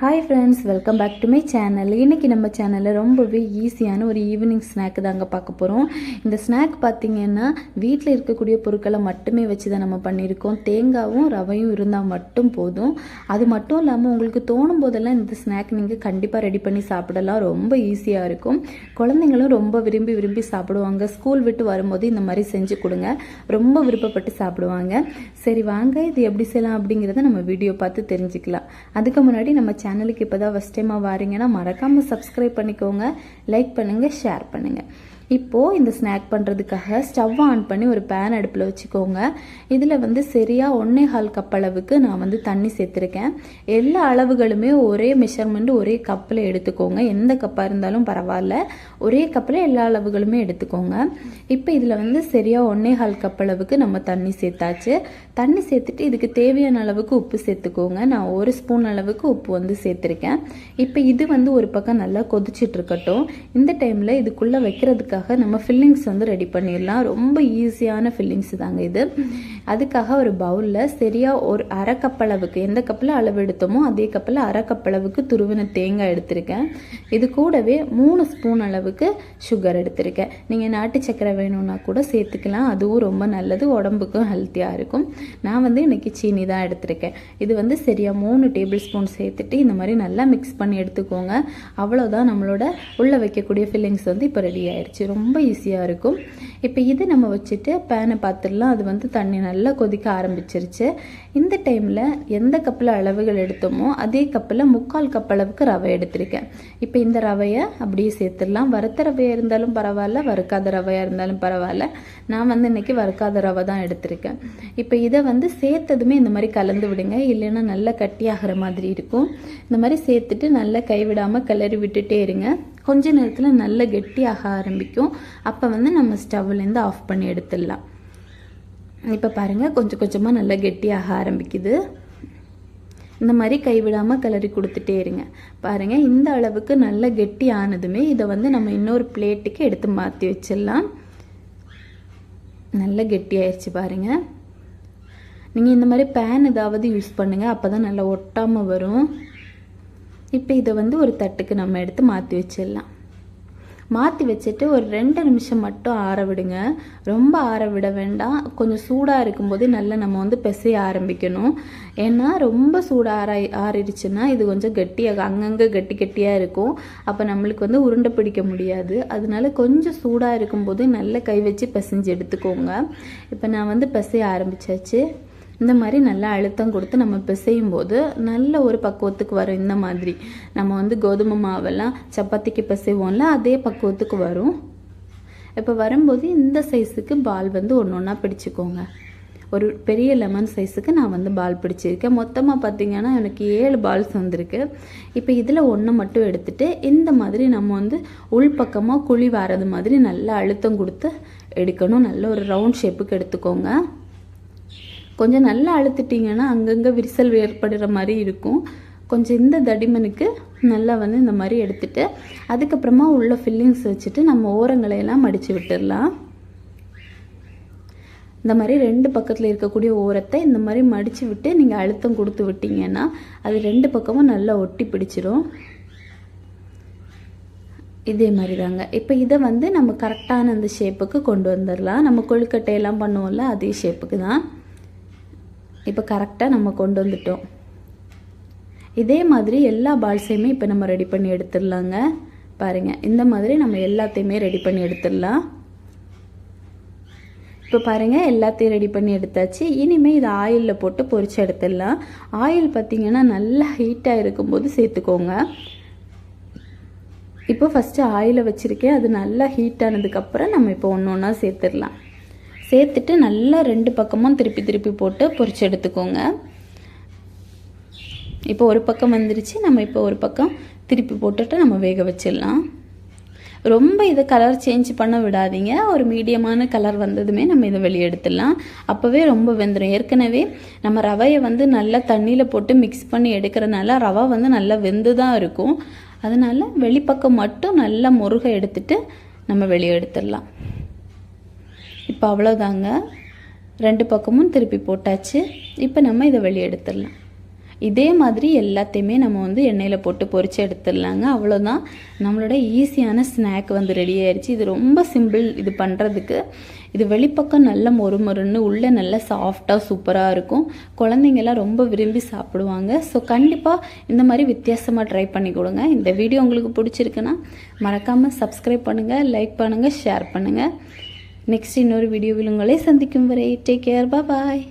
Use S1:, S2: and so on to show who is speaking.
S1: Hi friends welcome back to my channel இன்றைக்கி நம்ம சேனலில் ரொம்பவே ஈஸியான ஒரு ஈவினிங் ஸ்நாக் தாங்க பார்க்க போகிறோம் இந்த ஸ்நாக் பார்த்தீங்கன்னா வீட்டில் இருக்கக்கூடிய பொருட்களை மட்டுமே வச்சு தான் நம்ம பண்ணியிருக்கோம். தேங்காவும் ரவையும் இருந்தால் மட்டும் போதும். அது மட்டும் இல்லாமல் உங்களுக்கு தோணும் போதெல்லாம் இந்த ஸ்நாக் நீங்கள் கண்டிப்பாக ரெடி பண்ணி சாப்பிடலாம். ரொம்ப ஈஸியாக இருக்கும். குழந்தைங்களும் ரொம்ப விரும்பி விரும்பி சாப்பிடுவாங்க. ஸ்கூல் விட்டு வரும்போது இந்த மாதிரி செஞ்சு கொடுங்க. ரொம்ப விருப்பப்பட்டு சாப்பிடுவாங்க. சரி வாங்க இது எப்படி செய்யலாம் அப்படிங்கிறத நம்ம வீடியோ பார்த்து தெரிஞ்சுக்கலாம். அதுக்கு முன்னாடி நம்ம சேனலுக்கு இப்போ தான் ஃபஸ்ட் டைமாக வாரீங்கன்னா மறக்காமல் சப்ஸ்கிரைப் பண்ணிக்கோங்க லைக் பண்ணுங்கள் ஷேர் பண்ணுங்கள் இப்போது இந்த ஸ்நாக் பண்ணுறதுக்காக ஸ்டவ் ஆன் பண்ணி ஒரு பேன் அடுப்பில் வச்சுக்கோங்க. இதில் வந்து சரியாக ஒன்றே கால் கப் அளவுக்கு நான் வந்து தண்ணி சேர்த்துருக்கேன். எல்லா அளவுகளுமே ஒரே மெஷர்மெண்ட் ஒரே கப்பில் எடுத்துக்கோங்க. எந்த கப்பாக இருந்தாலும் பரவாயில்ல. ஒரே கப்பில் எல்லா அளவுகளுமே எடுத்துக்கோங்க. இப்போ இதில் வந்து சரியாக ஒன்றே கால் கப் அளவுக்கு நம்ம தண்ணி சேர்த்தாச்சு. தண்ணி சேர்த்துட்டு இதுக்கு தேவையான அளவுக்கு உப்பு சேர்த்துக்கோங்க. நான் ஒரு ஸ்பூன் அளவுக்கு உப்பு வந்து சேர்த்துருக்கேன். இப்போ இது வந்து ஒரு பக்கம் நல்லா கொதிச்சிட்டு இருக்கட்டும். இந்த டைமில் இதுக்குள்ளே வைக்கிறதுக்கு வைக்கிறதுக்காக நம்ம ஃபில்லிங்ஸ் வந்து ரெடி பண்ணிடலாம். ரொம்ப ஈஸியான ஃபில்லிங்ஸ் தாங்க இது. அதுக்காக ஒரு பவுலில் சரியாக ஒரு அரை கப்பளவுக்கு எந்த கப்பில் அளவு எடுத்தோமோ அதே கப்பில் அரை கப்பளவுக்கு துருவின தேங்காய் எடுத்திருக்கேன். இது கூடவே மூணு ஸ்பூன் அளவுக்கு சுகர் எடுத்திருக்கேன். நீங்கள் நாட்டு சக்கரை வேணும்னா கூட சேர்த்துக்கலாம். அதுவும் ரொம்ப நல்லது உடம்புக்கும் ஹெல்த்தியாக இருக்கும். நான் வந்து இன்றைக்கி சீனி தான் எடுத்திருக்கேன். இது வந்து சரியாக மூணு டேபிள் ஸ்பூன் சேர்த்துட்டு இந்த மாதிரி நல்லா மிக்ஸ் பண்ணி எடுத்துக்கோங்க. அவ்வளோதான் நம்மளோட உள்ளே வைக்கக்கூடிய ஃபில்லிங்ஸ் வந்து இப்போ ரெடி ஆயிடுச்சு ரொம்ப ஈஸியாக இருக்கும். இப்போ இது நம்ம வச்சுட்டு பேனை பார்த்துடலாம் அது வந்து தண்ணி நல்லா நல்லா கொதிக்க ஆரம்பிச்சிருச்சு. இந்த டைமில் எந்த கப்பில் அளவுகள் எடுத்தோமோ அதே கப்பில் முக்கால் கப் அளவுக்கு ரவை எடுத்திருக்கேன். இப்போ இந்த ரவையை அப்படியே சேர்த்துடலாம். வறுத்த ரவையாக இருந்தாலும் பரவாயில்ல வறுக்காத ரவையாக இருந்தாலும் பரவாயில்ல. நான் வந்து இன்னைக்கு வறுக்காத ரவை தான் எடுத்திருக்கேன். இப்போ இதை வந்து சேர்த்ததுமே இந்த மாதிரி கலந்து விடுங்க. இல்லைன்னா நல்லா கட்டியாகிற மாதிரி இருக்கும். இந்த மாதிரி சேர்த்துட்டு நல்லா கைவிடாமல் கிளறி விட்டுட்டே இருங்க. கொஞ்ச நேரத்தில் நல்ல கெட்டியாக ஆரம்பிக்கும். அப்போ வந்து நம்ம ஸ்டவ்லேருந்து ஆஃப் பண்ணி எடுத்துடலாம். இப்போ பாருங்கள் கொஞ்சம் கொஞ்சமாக நல்லா கெட்டியாக ஆரம்பிக்குது. இந்த மாதிரி கைவிடாமல் கிளறி கொடுத்துட்டே இருங்க. பாருங்கள் இந்த அளவுக்கு நல்லா கெட்டி ஆனதுமே இதை வந்து நம்ம இன்னொரு பிளேட்டுக்கு எடுத்து மாற்றி வச்சிடலாம். நல்லா கெட்டியாயிருச்சு பாருங்கள் நீங்கள் இந்த மாதிரி பேன் ஏதாவது யூஸ் பண்ணுங்கள் அப்போ தான் நல்லா ஒட்டாமல் வரும். இப்போ இதை வந்து ஒரு தட்டுக்கு நம்ம எடுத்து மாற்றி வச்சிடலாம். மாற்றி வச்சுட்டு ஒரு ரெண்டு நிமிஷம் மட்டும் ஆற விடுங்க. ரொம்ப ஆற விட வேண்டாம். கொஞ்சம் சூடாக இருக்கும்போது நல்லா நம்ம வந்து பிசைய ஆரம்பிக்கணும். ஏன்னா ரொம்ப சூடாக ஆற ஆறிடுச்சுன்னா இது கொஞ்சம் கட்டியாக அங்கங்கே கட்டி கட்டியாக இருக்கும். அப்போ நம்மளுக்கு வந்து உருண்டை பிடிக்க முடியாது. அதனால கொஞ்சம் சூடாக இருக்கும்போது நல்லா கை வச்சு பிசைஞ்சு எடுத்துக்கோங்க. இப்போ நான் வந்து பிசைய ஆரம்பிச்சாச்சு. இந்த மாதிரி நல்லா அழுத்தம் கொடுத்து நம்ம பிசையும் போது நல்ல ஒரு பக்குவத்துக்கு வரும் இந்த மாதிரி. நம்ம வந்து கோதுமை மாவெல்லாம் சப்பாத்திக்கு பிசைவோம்ல அதே பக்குவத்துக்கு வரும். இப்போ வரும்போது இந்த சைஸுக்கு பால் வந்து ஒன்று ஒன்றா பிடிச்சிக்கோங்க. ஒரு பெரிய லெமன் சைஸுக்கு நான் வந்து பால் பிடிச்சிருக்கேன். மொத்தமாக பார்த்தீங்கன்னா எனக்கு ஏழு பால்ஸ் வந்திருக்கு. இப்போ இதில் ஒன்று மட்டும் எடுத்துட்டு இந்த மாதிரி நம்ம வந்து உள்பக்கமாக குழி வர்றது மாதிரி நல்லா அழுத்தம் கொடுத்து எடுக்கணும். நல்ல ஒரு ரவுண்ட் ஷேப்புக்கு எடுத்துக்கோங்க. கொஞ்சம் நல்லா அழுத்திட்டிங்கன்னா அங்கங்கே விரிசல் ஏற்படுற மாதிரி இருக்கும். கொஞ்சம் இந்த தடிமனுக்கு நல்லா வந்து இந்த மாதிரி எடுத்துட்டு அதுக்கப்புறமா உள்ள ஃபில்லிங்ஸ் வச்சுட்டு நம்ம ஓரங்களை எல்லாம் மடித்து விட்டுடலாம் இந்த மாதிரி ரெண்டு பக்கத்தில் இருக்கக்கூடிய ஓரத்தை இந்த மாதிரி மடித்து விட்டு நீங்கள் அழுத்தம் கொடுத்து விட்டீங்கன்னா அது ரெண்டு பக்கமும் நல்லா ஒட்டி பிடிச்சிரும். இதே மாதிரி தாங்க இப்போ இதை வந்து நம்ம கரெக்டான அந்த ஷேப்புக்கு கொண்டு வந்துடலாம் நம்ம கொழுக்கட்டையெல்லாம் பண்ணுவோம்ல அதே ஷேப்புக்கு தான். இப்போ கரெக்டாக நம்ம கொண்டு வந்துட்டோம். இதே மாதிரி எல்லா பால்ஸையுமே இப்போ நம்ம ரெடி பண்ணி எடுத்துடலாங்க. பாருங்கள் இந்த மாதிரி நம்ம எல்லாத்தையுமே ரெடி பண்ணி எடுத்துடலாம். இப்போ பாருங்கள் எல்லாத்தையும் ரெடி பண்ணி எடுத்தாச்சு. இனிமேல் இது ஆயிலில் போட்டு பொறிச்சு எடுத்துடலாம். ஆயில் பார்த்திங்கன்னா நல்லா ஹீட்டாக இருக்கும்போது சேர்த்துக்கோங்க. இப்போ ஃபஸ்ட்டு ஆயிலை வச்சுருக்கேன். அது நல்லா ஹீட் ஆனதுக்கப்புறம் நம்ம இப்போ ஒன்று ஒன்றா சேர்த்துடலாம். சேர்த்துட்டு நல்லா ரெண்டு பக்கமும் திருப்பி திருப்பி போட்டு பொறிச்சு எடுத்துக்கோங்க. இப்போ ஒரு பக்கம் வந்துருச்சு. நம்ம இப்போ ஒரு பக்கம் திருப்பி போட்டுட்டு நம்ம வேக வச்சிடலாம். ரொம்ப இதை கலர் சேஞ்ச் பண்ண விடாதீங்க. ஒரு மீடியமான கலர் வந்ததுமே நம்ம இதை வெளியே எடுத்துடலாம். அப்போவே ரொம்ப வெந்துடும் ஏற்கனவே நம்ம ரவையை வந்து நல்லா தண்ணியில் போட்டு மிக்ஸ் பண்ணி எடுக்கிறனால ரவை வந்து நல்லா வெந்து தான் இருக்கும். அதனால் வெளிப்பக்கம் மட்டும் நல்லா முருகை எடுத்துட்டு நம்ம வெளியே எடுத்துடலாம். இப்போ அவ்வளோதாங்க ரெண்டு பக்கமும் திருப்பி போட்டாச்சு. இப்போ நம்ம இதை வெளியே எடுத்துடலாம். இதே மாதிரி எல்லாத்தையுமே நம்ம வந்து எண்ணெயில் போட்டு பொறிச்சு எடுத்துடலாங்க. அவ்வளோதான் நம்மளோட ஈஸியான ஸ்நாக் வந்து ரெடி ஆயிடுச்சு இது ரொம்ப சிம்பிள் இது பண்ணுறதுக்கு இது வெளிப்பக்கம் நல்ல மொறு மொறுன்னு உள்ளே நல்லா சாஃப்டாக சூப்பராக இருக்கும். குழந்தைங்கெல்லாம் ரொம்ப விரும்பி சாப்பிடுவாங்க. ஸோ கண்டிப்பாக இந்த மாதிரி வித்தியாசமாக ட்ரை பண்ணி கொடுங்க. இந்த வீடியோ உங்களுக்கு பிடிச்சிருக்குன்னா மறக்காமல் சப்ஸ்கிரைப் பண்ணுங்கள் லைக் பண்ணுங்கள் ஷேர் பண்ணுங்கள் நெக்ஸ்ட் இன்னொரு வீடியோவில் உங்களை சந்திக்கும் வரை டேக் கேர் பாய்